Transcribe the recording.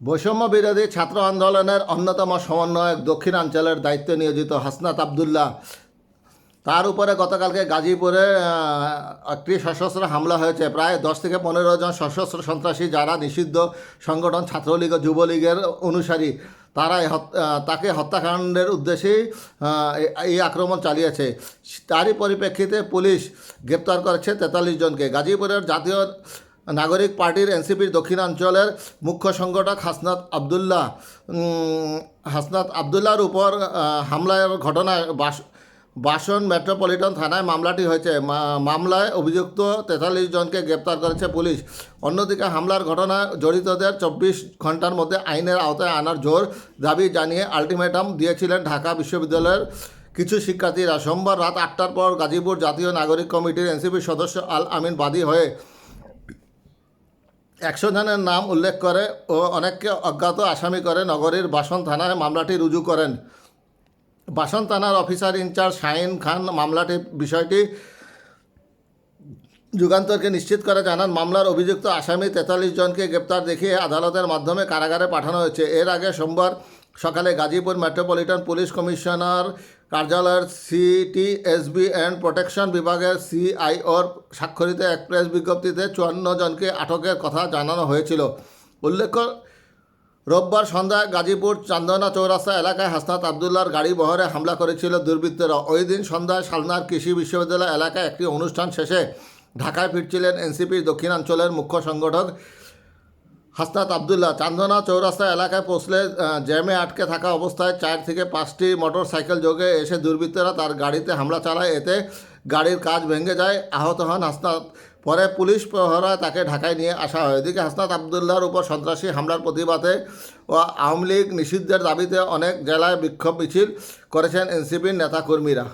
বৈষম্য বিরোধী ছাত্র আন্দোলনের অন্যতম সমন্বয়ক দক্ষিণাঞ্চলের দায়িত্বে নিয়োজিত হাসনাত আবদুল্লাহ। তার উপরে গতকালকে গাজীপুরে একটি সশস্ত্র হামলা হয়েছে। প্রায় দশ থেকে পনেরো জন সশস্ত্র সন্ত্রাসী যারা নিষিদ্ধ সংগঠন ছাত্রলীগ ও যুবলীগের অনুসারী তারা তাকে হত্যাকাণ্ডের উদ্দেশ্যেই এই আক্রমণ চালিয়েছে। তারই পরিপ্রেক্ষিতে পুলিশ গ্রেপ্তার করেছে তেতাল্লিশ জনকে। গাজীপুরের জাতীয় নাগরিক পার্টির এনসিপির দক্ষিণাঞ্চলের মুখ্য সংগঠক হাসনাত আবদুল্লাহ। হাসনাত আবদুল্লাহর উপর হামলার ঘটনায় বাস বাসন মেট্রোপলিটন থানায় মামলাটি হয়েছে। মামলায় অভিযুক্ত তেতাল্লিশ জনকে গ্রেপ্তার করেছে পুলিশ। অন্যদিকে হামলার ঘটনায় জড়িতদের চব্বিশ ঘণ্টার মধ্যে আইনের আওতায় আনার জোর দাবি জানিয়ে আলটিমেটাম দিয়েছিলেন ঢাকা বিশ্ববিদ্যালয়ের কিছু শিক্ষার্থীরা। সোমবার রাত আটটার পর গাজীপুর জাতীয় নাগরিক কমিটির এনসিপির সদস্য আল আমিন বাদী হয়ে একশো জনের নাম উল্লেখ করে ও অনেককে অজ্ঞাত আসামি করে নগরীর বাসন থানায় মামলাটি রুজু করেন। বাসন থানার অফিসার ইনচার্জ শাহিন খান মামলাটি বিষয়টি যুগান্তরকে নিশ্চিত করে জানান, মামলার অভিযুক্ত আসামি তেতাল্লিশ জনকে গ্রেপ্তার দেখিয়ে আদালতের মাধ্যমে কারাগারে পাঠানো হয়েছে। এর আগে সোমবার সকালে গাজীপুর মেট্রোপলিটন পুলিশ কমিশনার কার্যালয়ের সিটিএসবি অ্যান্ড প্রোটেকশন বিভাগের সিআইওর স্বাক্ষরিত এক প্রেস বিজ্ঞপ্তিতে চুয়ান্ন জনকে আটকের কথা জানানো হয়েছিল। উল্লেখ্য, রোববার সন্ধ্যায় গাজীপুর চান্দনা চৌরাস্তা এলাকায় হাসনাত আবদুল্লার গাড়ি বহরে হামলা করেছিল দুর্বৃত্তরা। ওই দিন সন্ধ্যায় সালনার কৃষি বিশ্ববিদ্যালয় এলাকায় একটি অনুষ্ঠান শেষে ঢাকায় ফিরছিলেন এনসিপির দক্ষিণাঞ্চলের মুখ্য সংগঠক হাসনাত আবদুল্লাহ, চান্দনা চৌরাস্তা এলাকায় পৌঁছলে জ্যামে আটকে থাকা অবস্থায় চার থেকে পাঁচটি মোটর সাইকেল যোগে এসে দুর্বৃত্তরা তার গাড়িতে হামলা চালায়। এতে গাড়ির কাজ ভেঙে যায়। আহত হন হাসনাত। পরে পুলিশ প্রহরায় তাকে ঢাকায় নিয়ে আসা হয়। এদিকে হাসনাত আবদুল্লাহর উপর সন্ত্রাসী হামলার প্রতিবাদে ও আওয়ামী লীগ নিষিদ্ধের দাবিতে অনেক জেলায় বিক্ষোভ মিছিল করেছেন এনসিপির নেতাকর্মীরা।